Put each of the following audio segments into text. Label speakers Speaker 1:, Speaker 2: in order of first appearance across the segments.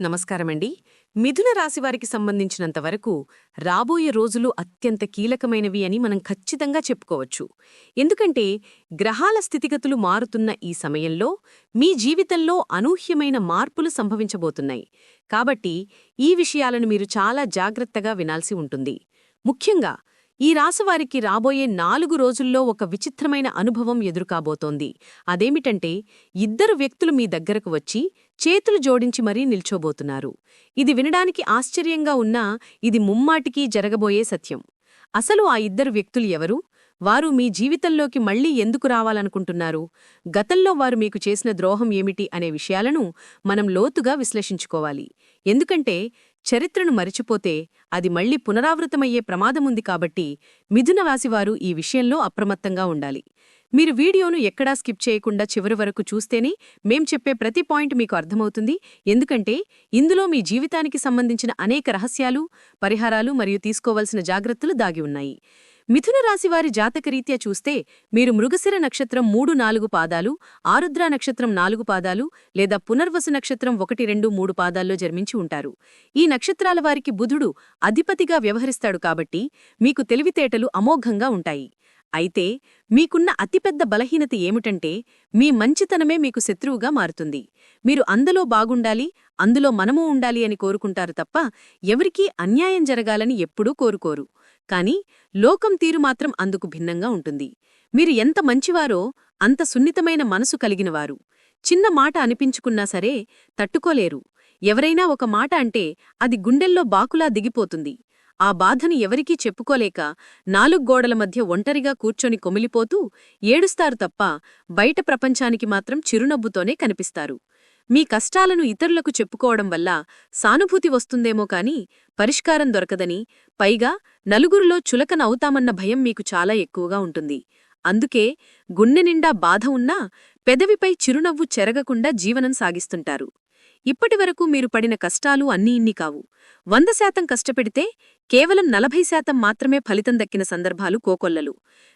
Speaker 1: నమస్కారమండి. మిథున రాశి వారికి సంబంధించినంత వరకు రాబోయే రోజులు అత్యంత కీలకమైనవి అని మనం ఖచ్చితంగా చెప్పుకోవచ్చు. ఎందుకంటే గ్రహాల స్థితిగతులు మారుతున్న ఈ సమయంలో మీ జీవితంలో అనూహ్యమైన మార్పులు సంభవించబోతున్నాయి. కాబట్టి ఈ విషయాలను మీరు చాలా జాగ్రత్తగా వినాల్సి ఉంటుంది. ముఖ్యంగా ఈ రాశివారికి రాబోయే నాలుగు రోజుల్లో ఒక విచిత్రమైన అనుభవం ఎదురుకాబోతోంది. అదేమిటంటే ఇద్దరు వ్యక్తులు మీ దగ్గరకు వచ్చి చేతులు జోడించి మరీ నిల్చోబోతున్నారు. ఇది వినడానికి ఆశ్చర్యంగా ఉన్నా ఇది ముమ్మాటికీ జరగబోయే సత్యం. అసలు ఆ ఇద్దరు వ్యక్తులు ఎవరు? వారు మీ జీవితంలోకి మళ్ళీ ఎందుకు రావాలనుకుంటున్నారు? గతంలో వారు మీకు చేసిన ద్రోహం ఏమిటి అనే విషయాలను మనం లోతుగా విశ్లేషించుకోవాలి. ఎందుకంటే చరిత్రను మరిచిపోతే అది మళ్ళీ పునరావృతమయ్యే ప్రమాదముంది కాబట్టి మిథున రాశివారు ఈ విషయంలో అప్రమత్తంగా ఉండాలి. మీరు వీడియోను ఎక్కడా స్కిప్ చేయకుండా చివరి వరకు చూస్తేనే మేం చెప్పే ప్రతి పాయింట్ మీకు అర్థమవుతుంది. ఎందుకంటే ఇందులో మీ జీవితానికి సంబంధించిన అనేక రహస్యాలు పరిహారాలు మరియు తీసుకోవలసిన జాగ్రత్తలు దాగి ఉన్నాయి. మిథున రాశివారి జాతకరీత్యా చూస్తే మీరు మృగశిర నక్షత్రం మూడు నాలుగు పాదాలు ఆరుద్ర నక్షత్రం నాలుగు పాదాలు లేదా పునర్వసు నక్షత్రం ఒకటి రెండు మూడు పాదాల్లో జన్మించి ఉంటారు. ఈ నక్షత్రాల వారికి బుధుడు అధిపతిగా వ్యవహరిస్తాడు కాబట్టి మీకు తెలివితేటలు అమోఘంగా ఉంటాయి. అయితే మీకున్న అతిపెద్ద బలహీనత ఏమిటంటే మీ మంచితనమే మీకు శత్రువుగా మారుతుంది. మీరు అందులో బాగుండాలి అందులో మనమూ ఉండాలి అని కోరుకుంటారు తప్ప ఎవరికీ అన్యాయం జరగాలని ఎప్పుడూ కోరుకోరు. కాని లోకం తీరు మాత్రం అందుకు భిన్నంగా ఉంటుంది. మీరు ఎంత మంచివారో అంత సున్నితమైన మనసు కలిగినవారు. చిన్న మాట అనిపించుకున్నా సరే తట్టుకోలేరు. ఎవరైనా ఒక మాట అంటే అది గుండెల్లో బాకులా దిగిపోతుంది. ఆ బాధను ఎవరికీ చెప్పుకోలేక నాలుగు గోడల మధ్య ఒంటరిగా కూర్చొని కొమిలిపోతూ ఏడుస్తారు తప్ప బయట ప్రపంచానికి మాత్రం చిరునవ్వుతోనే కనిపిస్తారు. మీ కష్టాలను ఇతరులకు చెప్పుకోవడం వల్ల సానుభూతి వస్తుందేమో కాని పరిష్కారం దొరకదని పైగా నలుగురిలో చులకన అవుతామన్న భయం మీకు చాలా ఎక్కువగా ఉంటుంది. అందుకే గుండె నిండా బాధ ఉన్నా పెదవిపై చిరునవ్వు చెరగకుండా జీవనం సాగిస్తుంటారు. ఇప్పటివరకు మీరు పడిన కష్టాలు అన్నీ ఇన్ని కావు. వంద శాతం కష్టపెడితే కేవలం నలభై శాతం మాత్రమే ఫలితం దక్కిన సందర్భాలు కోకొల్లలు.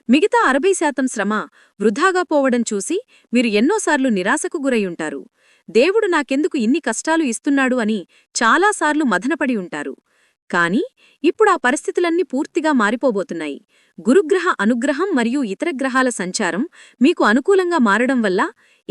Speaker 1: మిగతా అరవై శాతం శ్రమ వృధాగా పోవడం చూసి మీరు ఎన్నోసార్లు నిరాశకు గురయ్యుంటారు దేవుడు నాకెందుకు ఇన్ని కష్టాలు ఇస్తున్నాడు అని చాలాసార్లు మదనపడి ఉంటారు. కాని ఇప్పుడు ఆ పరిస్థితులన్నీ పూర్తిగా మారిపోబోతున్నాయి. గురుగ్రహ అనుగ్రహం మరియు ఇతర గ్రహాల సంచారం మీకు అనుకూలంగా మారడం వల్ల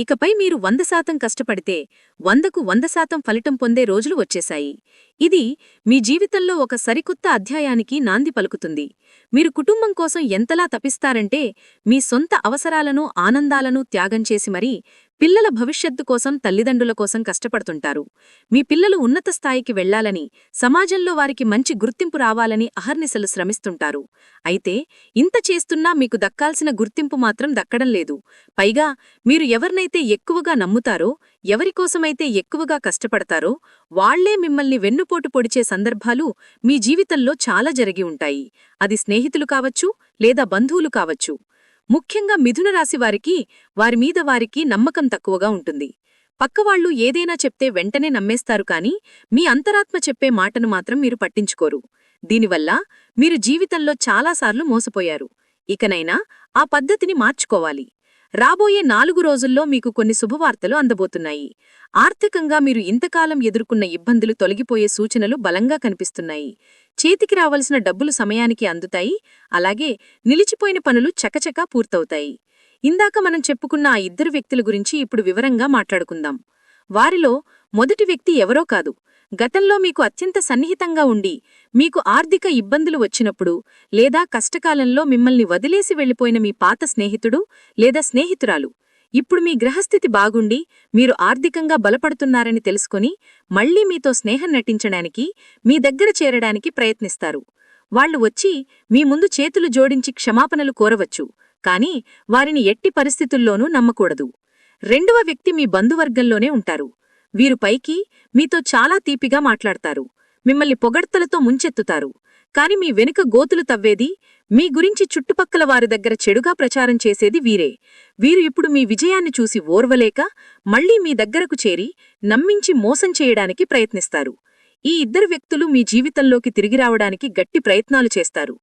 Speaker 1: ఇకపై మీరు వంద శాతం కష్టపడితే వందకు వంద శాతం ఫలితం పొందే రోజులు వచ్చేశాయి. ఇది మీ జీవితంలో ఒక సరికొత్త అధ్యాయానికి నాంది పలుకుతుంది. మీరు కుటుంబం కోసం ఎంతలా తపిస్తారంటే మీ సొంత అవసరాలను ఆనందాలను త్యాగం చేసి మరీ పిల్లల భవిష్యత్తు కోసం తల్లిదండ్రుల కోసం కష్టపడుతుంటారు. మీ పిల్లలు ఉన్నత స్థాయికి వెళ్ళాలని సమాజంలో వారికి మంచి గుర్తింపు రావాలని అహర్నిశలు శ్రమిస్తుంటారు. అయితే ఇంత చేస్తున్నా మీకు దక్కాల్సిన గుర్తింపు మాత్రం దక్కడం లేదు. పైగా మీరు ఎవరినైతే ఎక్కువగా నమ్ముతారో ఎవరికోసమైతే ఎక్కువగా కష్టపడతారో వాళ్ళే మిమ్మల్ని వెన్నుపోటు పొడిచే సందర్భాలు మీ జీవితంలో చాలా జరిగి ఉంటాయి. అది స్నేహితులు కావచ్చు లేదా బంధువులు కావచ్చు. ముఖ్యంగా మిథున రాశివారికి వారిమీద వారికి నమ్మకం తక్కువగా ఉంటుంది. పక్కవాళ్ళు ఏదైనా చెప్తే వెంటనే నమ్మేస్తారు కాని మీ అంతరాత్మ చెప్పే మాటను మాత్రం మీరు పట్టించుకోరు. దీనివల్ల మీరు జీవితంలో చాలాసార్లు మోసపోయారు. ఇకనైనా ఆ పద్ధతిని మార్చుకోవాలి. రాబోయే నాలుగు రోజుల్లో మీకు కొన్ని శుభవార్తలు అందబోతున్నాయి. ఆర్థికంగా మీరు ఇంతకాలం ఎదుర్కొన్న ఇబ్బందులు తొలగిపోయే సూచనలు బలంగా కనిపిస్తున్నాయి. చేతికి రావలసిన డబ్బులు సమయానికి అందుతాయి. అలాగే నిలిచిపోయిన పనులు చకచకా పూర్తవుతాయి. ఇందాక మనం చెప్పుకున్న ఆ ఇద్దరు వ్యక్తుల గురించి ఇప్పుడు వివరంగా మాట్లాడుకుందాం. వారిలో మొదటి వ్యక్తి ఎవరో కాదు. గతంలో మీకు అత్యంత సన్నిహితంగా ఉండి మీకు ఆర్థిక ఇబ్బందులు వచ్చినప్పుడు లేదా కష్టకాలంలో మిమ్మల్ని వదిలేసి వెళ్ళిపోయిన మీ పాత స్నేహితుడు లేదా స్నేహితురాలు. ఇప్పుడు మీ గ్రహస్థితి బాగుండి మీరు ఆర్థికంగా బలపడుతున్నారని తెలుసుకుని మళ్ళీ మీతో స్నేహం నటించడానికి మీ దగ్గర చేరడానికి ప్రయత్నిస్తారు. వాళ్ళు వచ్చి మీ ముందు చేతులు జోడించి క్షమాపణలు కోరవచ్చు కాని వారిని ఎట్టి పరిస్థితుల్లోనూ నమ్మకూడదు. రెండవ వ్యక్తి మీ బంధువర్గంలోనే ఉంటారు. వీరు పైకి మీతో చాలా తీపిగా మాట్లాడతారు. మిమ్మల్ని పొగడ్తలతో ముంచెత్తుతారు. కాని మీ వెనుక గోతులు తవ్వేది మీ గురించి చుట్టుపక్కల వారి దగ్గర చెడుగా ప్రచారం చేసేది వీరే. వీరు ఇప్పుడు మీ విజయాన్ని చూసి ఓర్వలేక మళ్ళీ మీ దగ్గరకు చేరి నమ్మించి మోసం చేయడానికి ప్రయత్నిస్తారు. ఈ ఇద్దరు వ్యక్తులు మీ జీవితంలోకి తిరిగి రావడానికి గట్టి ప్రయత్నాలు చేస్తారు.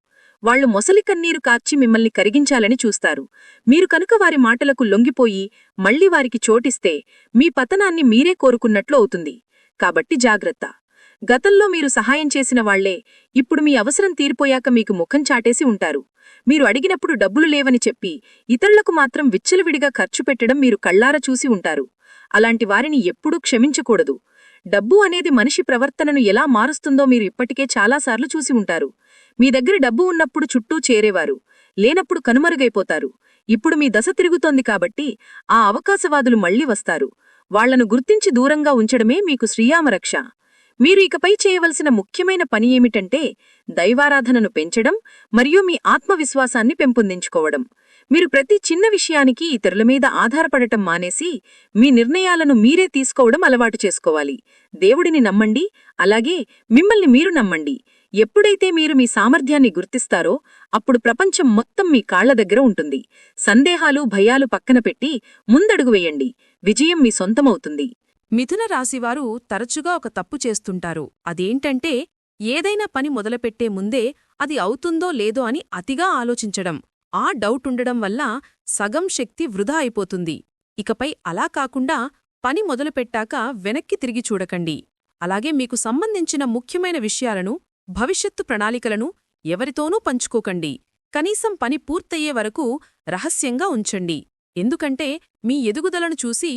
Speaker 1: వాళ్ళు మొసలి కన్నీరు కార్చి మిమ్మల్ని కరిగించాలని చూస్తారు. మీరు కనుక వారి మాటలకు లొంగిపోయి మళ్ళీ వారికి చోటిస్తే మీ పతనాన్ని మీరే కోరుకున్నట్లు అవుతుంది.
Speaker 2: కాబట్టి జాగ్రత్త. గతంలో మీరు సహాయం చేసిన వాళ్ళే ఇప్పుడు మీ అవసరం తీరిపోయాక మీకు ముఖం చాటేసి ఉంటారు. మీరు అడిగినప్పుడు డబ్బులు లేవని చెప్పి ఇతరులకు మాత్రం విచ్చలవిడిగా ఖర్చు పెట్టడం మీరు కళ్ళారా చూసి ఉంటారు. అలాంటి వారిని ఎప్పుడూ క్షమించకూడదు. డబ్బు అనేది మనిషి ప్రవర్తనను ఎలా మారుస్తుందో మీరు ఇప్పటికే చాలాసార్లు చూసి ఉంటారు. మీ దగ్గర డబ్బు ఉన్నప్పుడు చుట్టూ చేరేవారు. లేనప్పుడు కనుమరుగైపోతారు. ఇప్పుడు మీ దశ తిరుగుతోంది కాబట్టి ఆ అవకాశవాదులు మళ్ళీ వస్తారు. వాళ్ళను గుర్తించి దూరంగా ఉంచడమే మీకు శ్రీయామరక్ష. మీరు ఇకపై చేయవలసిన ముఖ్యమైన పని ఏమిటంటే దైవారాధనను పెంచడం మరియు మీ ఆత్మవిశ్వాసాన్ని పెంపొందించుకోవడం. మీరు ప్రతి చిన్న విషయానికి ఇతరుల మీద ఆధారపడటం మానేసి మీ నిర్ణయాలను మీరే తీసుకోవడం అలవాటు చేసుకోవాలి. దేవుడిని నమ్మండి అలాగే మిమ్మల్ని మీరు నమ్మండి. ఎప్పుడైతే మీరు మీ సామర్థ్యాన్ని గుర్తిస్తారో అప్పుడు ప్రపంచం మొత్తం మీ కాళ్ళ దగ్గర ఉంటుంది. సందేహాలు భయాలు పక్కన పెట్టి ముందడుగు వేయండి. విజయం మీ సొంతమవుతుంది.
Speaker 3: మిథున రాశివారు తరచుగా ఒక తప్పు చేస్తుంటారు. అదేంటంటే ఏదైనా పని మొదలుపెట్టే ముందే అది అవుతుందో లేదో అని అతిగా ఆలోచించడం. ఆ డౌట్ ఉండడం వల్ల సగం శక్తి వృధా అయిపోతుంది. ఇకపై అలా కాకుండా పని మొదలుపెట్టాక వెనక్కి తిరిగి చూడకండి. అలాగే మీకు సంబంధించిన ముఖ్యమైన విషయాలను భవిష్యత్తు ప్రణాళికలను ఎవరితోనూ పంచుకోకండి. కనీసం పని పూర్తయ్యే వరకు రహస్యంగా ఉంచండి. ఎందుకంటే మీ ఎదుగుదలను చూసి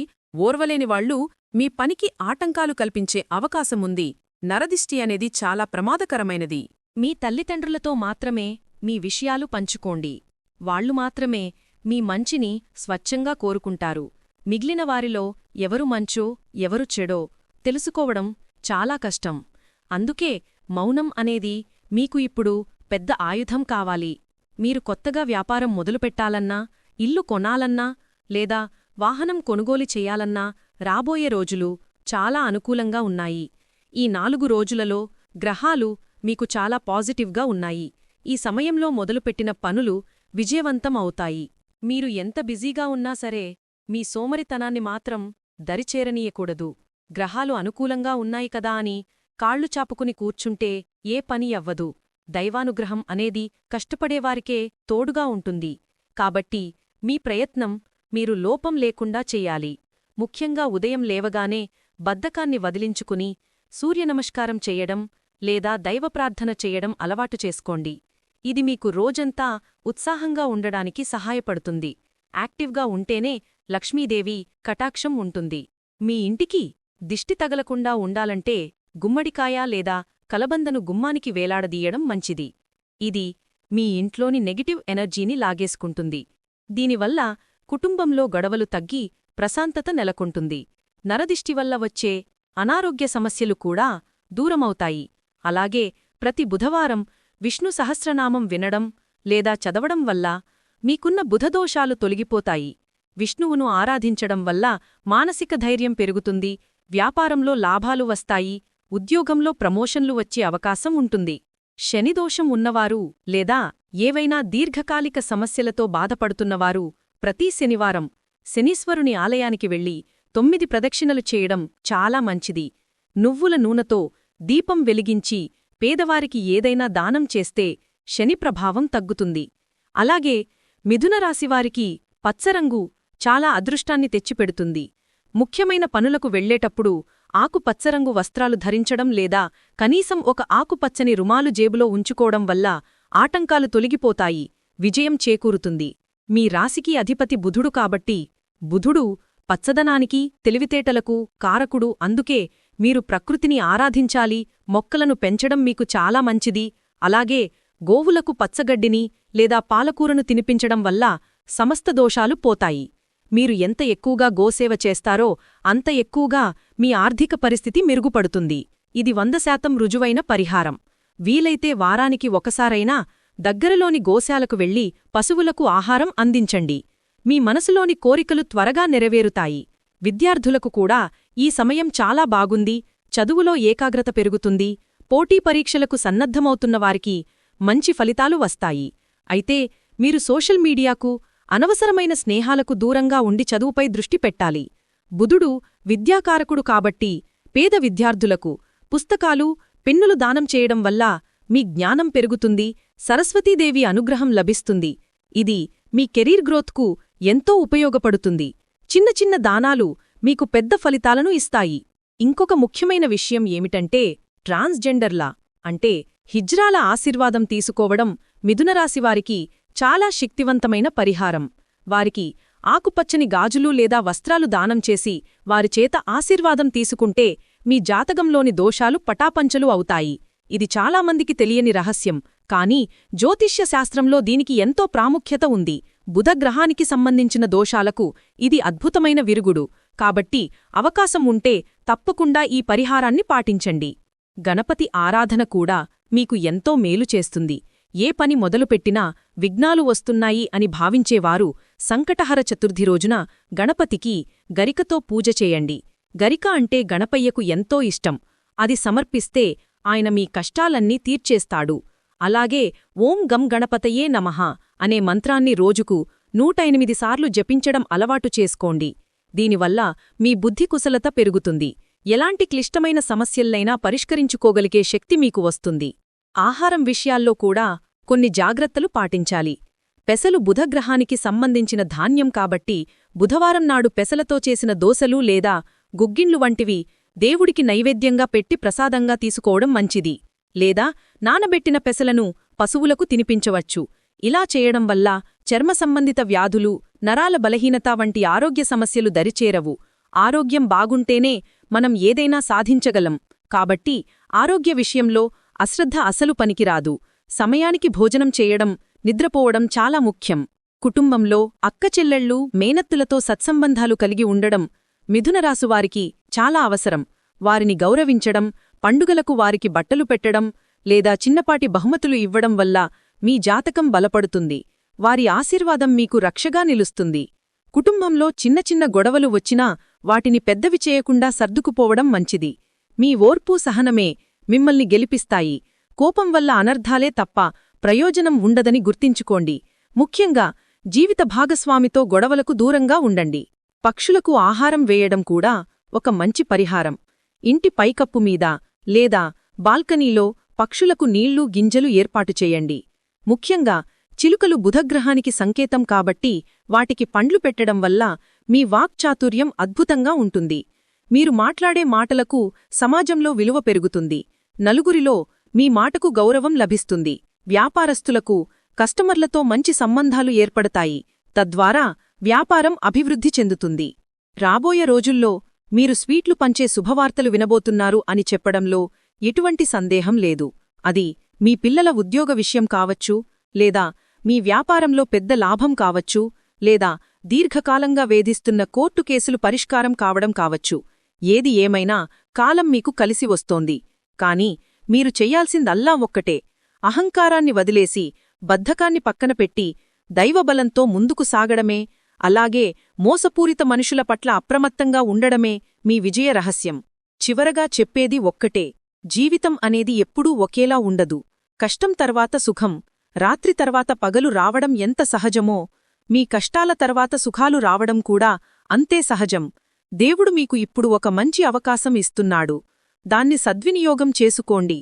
Speaker 3: ఓర్వలేనివాళ్ళు మీ పనికి ఆటంకాలు కల్పించే అవకాశముంది నరదిష్టి అనేది చాలా ప్రమాదకరమైనది. మీ తల్లిదండ్రులతో మాత్రమే మీ విషయాలు పంచుకోండి. వాళ్ళు మాత్రమే మీ మంచిని స్వచ్ఛంగా కోరుకుంటారు. మిగిలిన వారిలో ఎవరు మంచో ఎవరు చెడో తెలుసుకోవడం చాలా కష్టం. అందుకే మౌనం అనేది మీకు ఇప్పుడు పెద్ద ఆయుధం కావాలి. మీరు కొత్తగా వ్యాపారం మొదలుపెట్టాలన్నా ఇల్లు కొనాలన్నా లేదా వాహనం కొనుగోలు చేయాలన్నా రాబోయే రోజులు చాలా అనుకూలంగా ఉన్నాయి. ఈ నాలుగు రోజులలో గ్రహాలు మీకు చాలా పాజిటివ్గా ఉన్నాయి. ఈ సమయంలో మొదలుపెట్టిన పనులు విజయవంతం అవుతాయి. మీరు ఎంత బిజీగా ఉన్నా సరే మీ సోమరితనాన్ని మాత్రం దరిచేరనీయకూడదు. గ్రహాలు అనుకూలంగా ఉన్నాయి కదా అని కాళ్ళు చాపుకుని కూర్చుంటే ఏ పని అవ్వదు. దైవానుగ్రహం అనేది కష్టపడేవారికే తోడుగా ఉంటుంది. కాబట్టి మీ ప్రయత్నం మీరు లోపం లేకుండా చెయ్యాలి ముఖ్యంగా ఉదయం లేవగానే బద్ధకాన్ని వదిలించుకుని సూర్యనమస్కారం చెయ్యడం లేదా దైవప్రార్థన చెయ్యడం అలవాటు చేసుకోండి. ఇది మీకు రోజంతా ఉత్సాహంగా ఉండడానికి సహాయపడుతుంది. యాక్టివ్గా ఉంటేనే లక్ష్మీదేవి కటాక్షం ఉంటుంది. మీ ఇంటికి దిష్టి తగలకుండా ఉండాలంటే గుమ్మడికాయ లేదా కలబందను గుమ్మానికి వేలాడదీయడం మంచిది. ఇది మీ ఇంట్లోని నెగటివ్ ఎనర్జీని లాగేసుకుంటుంది. దీనివల్ల కుటుంబంలో గొడవలు తగ్గి ప్రశాంతత నెలకొంటుంది. నరదిష్టివల్ల వచ్చే అనారోగ్య సమస్యలు కూడా దూరమవుతాయి. అలాగే ప్రతి బుధవారం విష్ణు సహస్రనామం వినడం లేదా చదవడం వల్ల మీకున్న బుధదోషాలు తొలగిపోతాయి. విష్ణువును ఆరాధించడం వల్ల మానసిక ధైర్యం పెరుగుతుంది. వ్యాపారంలో లాభాలు వస్తాయి. ఉద్యోగంలో ప్రమోషన్లు వచ్చే అవకాశం ఉంటుంది. శనిదోషం ఉన్నవారు లేదా ఏవైనా దీర్ఘకాలిక సమస్యలతో బాధపడుతున్నవారు ప్రతి శనివారం శనీశ్వరుని ఆలయానికి వెళ్ళి తొమ్మిది ప్రదక్షిణలు చేయడం చాలా మంచిది. నువ్వుల నూనెతో దీపం వెలిగించి పేదవారికి ఏదైనా దానం చేస్తే శని ప్రభావం తగ్గుతుంది. అలాగే మిథునరాశివారికి పచ్చరంగు చాలా అదృష్టాన్ని తెచ్చిపెడుతుంది. ముఖ్యమైన పనులకు వెళ్ళేటప్పుడు ఆకుపచ్చరంగు వస్త్రాలు ధరించడం లేదా కనీసం ఒక ఆకుపచ్చని రుమాలు జేబులో ఉంచుకోవడం వల్ల ఆటంకాలు తొలగిపోతాయి. విజయం చేకూరుతుంది. మీ రాశికి అధిపతి బుధుడు కాబట్టి బుధుడు పచ్చదనానికి తెలివితేటలకు కారకుడు. అందుకే మీరు ప్రకృతిని ఆరాధించాలి. మొక్కలను పెంచడం మీకు చాలా మంచిది. అలాగే గోవులకు పచ్చగడ్డిని లేదా పాలకూరను తినిపించడం వల్ల సమస్త దోషాలు పోతాయి. మీరు ఎంత ఎక్కువగా గోసేవ చేస్తారో అంత ఎక్కువగా మీ ఆర్థిక పరిస్థితి మెరుగుపడుతుంది. ఇది వంద శాతం రుజువైన పరిహారం. వీలైతే వారానికి ఒకసారైనా దగ్గరలోని గోశాలకు వెళ్ళి పశువులకు ఆహారం అందించండి. మీ మనసులోని కోరికలు త్వరగా నెరవేరుతాయి. విద్యార్థులకు కూడా ఈ సమయం చాలా బాగుంది. చదువులో ఏకాగ్రత పెరుగుతుంది. పోటీ పరీక్షలకు సన్నద్ధమవుతున్నవారికి మంచి ఫలితాలు వస్తాయి. అయితే మీరు సోషల్ మీడియాకు అనవసరమైన స్నేహాలకు దూరంగా ఉండి చదువుపై దృష్టి పెట్టాలి. బుధుడు విద్యాకారకుడు కాబట్టి పేద విద్యార్థులకు పుస్తకాలు పెన్నులు దానం చేయడం వల్ల మీ జ్ఞానం పెరుగుతుంది సరస్వతీదేవి అనుగ్రహం లభిస్తుంది. ఇది మీ కెరీర్ గ్రోత్కు ఎంతో ఉపయోగపడుతుంది. చిన్న చిన్న దానాలు మీకు పెద్ద ఫలితాలను ఇస్తాయి. ఇంకొక ముఖ్యమైన విషయం ఏమిటంటే ట్రాన్స్జెండర్లా అంటే హిజ్రాల ఆశీర్వాదం తీసుకోవడం మిథునరాశివారికి చాలా శక్తివంతమైన పరిహారం. వారికి ఆకుపచ్చని గాజులు లేదా వస్త్రాలు దానం చేసి వారి చేత ఆశీర్వాదం తీసుకుంటే మీ జాతకంలోని దోషాలు పటాపంచలు అవుతాయి. ఇది చాలామందికి తెలియని రహస్యం. కానీ జ్యోతిష్య శాస్త్రంలో దీనికి ఎంతో ప్రాముఖ్యత ఉంది. బుధగ్రహానికి సంబంధించిన దోషాలకు ఇది అద్భుతమైన విరుగుడు. కాబట్టి అవకాశం ఉంటే తప్పకుండా ఈ పరిహారాన్ని పాటించండి. గణపతి ఆరాధన కూడా మీకు ఎంతో మేలు చేస్తుంది. ఏ పని మొదలుపెట్టినా విఘ్నాలు వస్తున్నాయి అని భావించేవారు సంకటహర చతుర్థి రోజున గణపతికి గరికతో పూజ చేయండి. గరిక అంటే గణపయ్యకు ఎంతో ఇష్టం. అది సమర్పిస్తే ఆయన మీ కష్టాలన్నీ తీర్చేస్తాడు. అలాగే ఓం గం గణపతయే నమః అనే మంత్రాన్ని రోజుకు నూట ఎనిమిది సార్లు జపించడం అలవాటు చేసుకోండి. దీనివల్ల మీ బుద్ధి కుశలత పెరుగుతుంది. ఎలాంటి క్లిష్టమైన సమస్యల్లైనా పరిష్కరించుకోగలిగే శక్తి మీకు వస్తుంది. ఆహారం విషయాల్లో కూడా కొన్ని జాగ్రత్తలు పాటించాలి. పెసలు బుధగ్రహానికి సంబంధించిన ధాన్యం కాబట్టి బుధవారం నాడు పెసలతో చేసిన దోసలు లేదా గుగ్గిన్లు వంటివి దేవుడికి నైవేద్యంగా పెట్టి ప్రసాదంగా తీసుకోవడం మంచిది. లేదా నానబెట్టిన పెసలను పశువులకు తినిపించవచ్చు. ఇలా చేయడం వల్ల చర్మ సంబంధిత వ్యాధులు నరాల బలహీనత వంటి ఆరోగ్య సమస్యలు దరిచేరవు. ఆరోగ్యం బాగుంటేనే మనం ఏదైనా సాధించగలం. కాబట్టి ఆరోగ్య విషయంలో అశ్రద్ధ అసలు పనికిరాదు. సమయానికి భోజనం చేయడం నిద్రపోవడం చాలా ముఖ్యం. కుటుంబంలో అక్కచెల్లెళ్ళు మేనత్తులతో సత్సంబంధాలు కలిగి ఉండడం మిథునరాసువారికి చాలా అవసరం. వారిని గౌరవించడం పండుగలకు వారికి బట్టలు పెట్టడం లేదా చిన్నపాటి బహుమతులు ఇవ్వడం వల్ల మీ జాతకం బలపడుతుంది. వారి ఆశీర్వాదం మీకు రక్షగా నిలుస్తుంది. కుటుంబంలో చిన్న చిన్న గొడవలు వచ్చినా వాటిని పెద్దవి చేయకుండా సర్దుకుపోవడం మంచిది. మీ ఓర్పు సహనమే మిమ్మల్ని గెలిపిస్తాయి. కోపం వల్ల అనర్ధాలే తప్ప ప్రయోజనం ఉండదని గుర్తించుకోండి. ముఖ్యంగా జీవిత భాగస్వామితో గొడవలకు దూరంగా ఉండండి. పక్షులకు ఆహారం వేయడం కూడా ఒక మంచి పరిహారం. ఇంటి పైకప్పు మీద లేదా బాల్కనీలో పక్షులకు నీళ్ళు గింజలు ఏర్పాటు చేయండి. ముఖ్యంగా చిలుకలు బుధగ్రహానికి సంకేతం కాబట్టి వాటికి పండ్లు పెట్టడం వల్ల మీ వాక్చాతుర్యం అద్భుతంగా ఉంటుంది. మీరు మాట్లాడే మాటలకు సమాజంలో విలువ పెరుగుతుంది. నలుగురిలో మీ మాటకు గౌరవం లభిస్తుంది. వ్యాపారస్తులకు కస్టమర్లతో మంచి సంబంధాలు ఏర్పడతాయి. తద్వారా వ్యాపారం అభివృద్ధి చెందుతుంది. రాబోయే రోజుల్లో మీరు స్వీట్లు పంచే శుభవార్తలు వినబోతున్నారు అని చెప్పడంలో ఎటువంటి సందేహం లేదు. అది మీ పిల్లల ఉద్యోగ విషయం కావచ్చు లేదా మీ వ్యాపారంలో పెద్ద లాభం కావచ్చు లేదా దీర్ఘకాలంగా వేధిస్తున్న కోర్టు కేసులు పరిష్కారం కావడం కావచ్చు. ఏది ఏమైనా కాలం మీకు కలిసి వస్తోంది. కాని మీరు చెయ్యాల్సిందల్లా ఒక్కటే. అహంకారాన్ని వదిలేసి బద్ధకాన్ని పక్కన పెట్టి దైవబలంతో ముందుకు సాగడమే అలాగే మోసపూరిత మనుషుల పట్ల అప్రమత్తంగా ఉండడమే మీ విజయ రహస్యం. చివరగా చెప్పేది ఒక్కటే. జీవితం అనేది ఎప్పుడూ ఒకేలా ఉండదు. కష్టం తర్వాత సుఖం రాత్రి తర్వాత పగలు రావడం ఎంత సహజమో మీ కష్టాల తర్వాత సుఖాలు రావడం కూడా అంతే సహజం. దేవుడు మీకు ఇప్పుడు ఒక మంచి అవకాశం ఇస్తున్నాడు. దాన్ని సద్వినియోగం చేసుకోండి.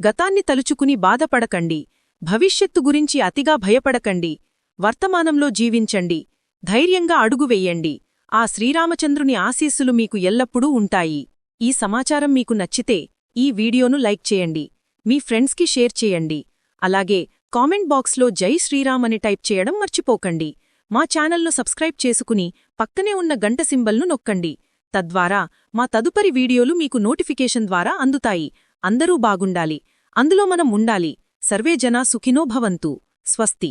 Speaker 3: గతాన్ని తలుచుకుని బాధపడకండి. భవిష్యత్తు గురించి అతిగా భయపడకండి. వర్తమానంలో జీవించండి. ధైర్యంగా అడుగు వెయ్యండి ఆ శ్రీరామచంద్రుని ఆశీస్సులు మీకు ఎల్లప్పుడూ ఉంటాయి. ఈ సమాచారం మీకు నచ్చితే ఈ వీడియోను లైక్ చేయండి. మీ ఫ్రెండ్స్కి షేర్ చేయండి. అలాగే కామెంట్ బాక్స్లో జై శ్రీరామ్ అని టైప్ చేయడం మర్చిపోకండి. మా ఛానల్ను సబ్స్క్రైబ్ చేసుకుని పక్కనే ఉన్న గంట సింబల్ను నొక్కండి. తద్వారా మా తదుపరి వీడియోలు మీకు నోటిఫికేషన్ ద్వారా అందుతాయి. అందరూ బాగుండాలి. అందులో మనం ఉండాలి. సర్వే జనా సుఖినో భవంతు. స్వస్తి.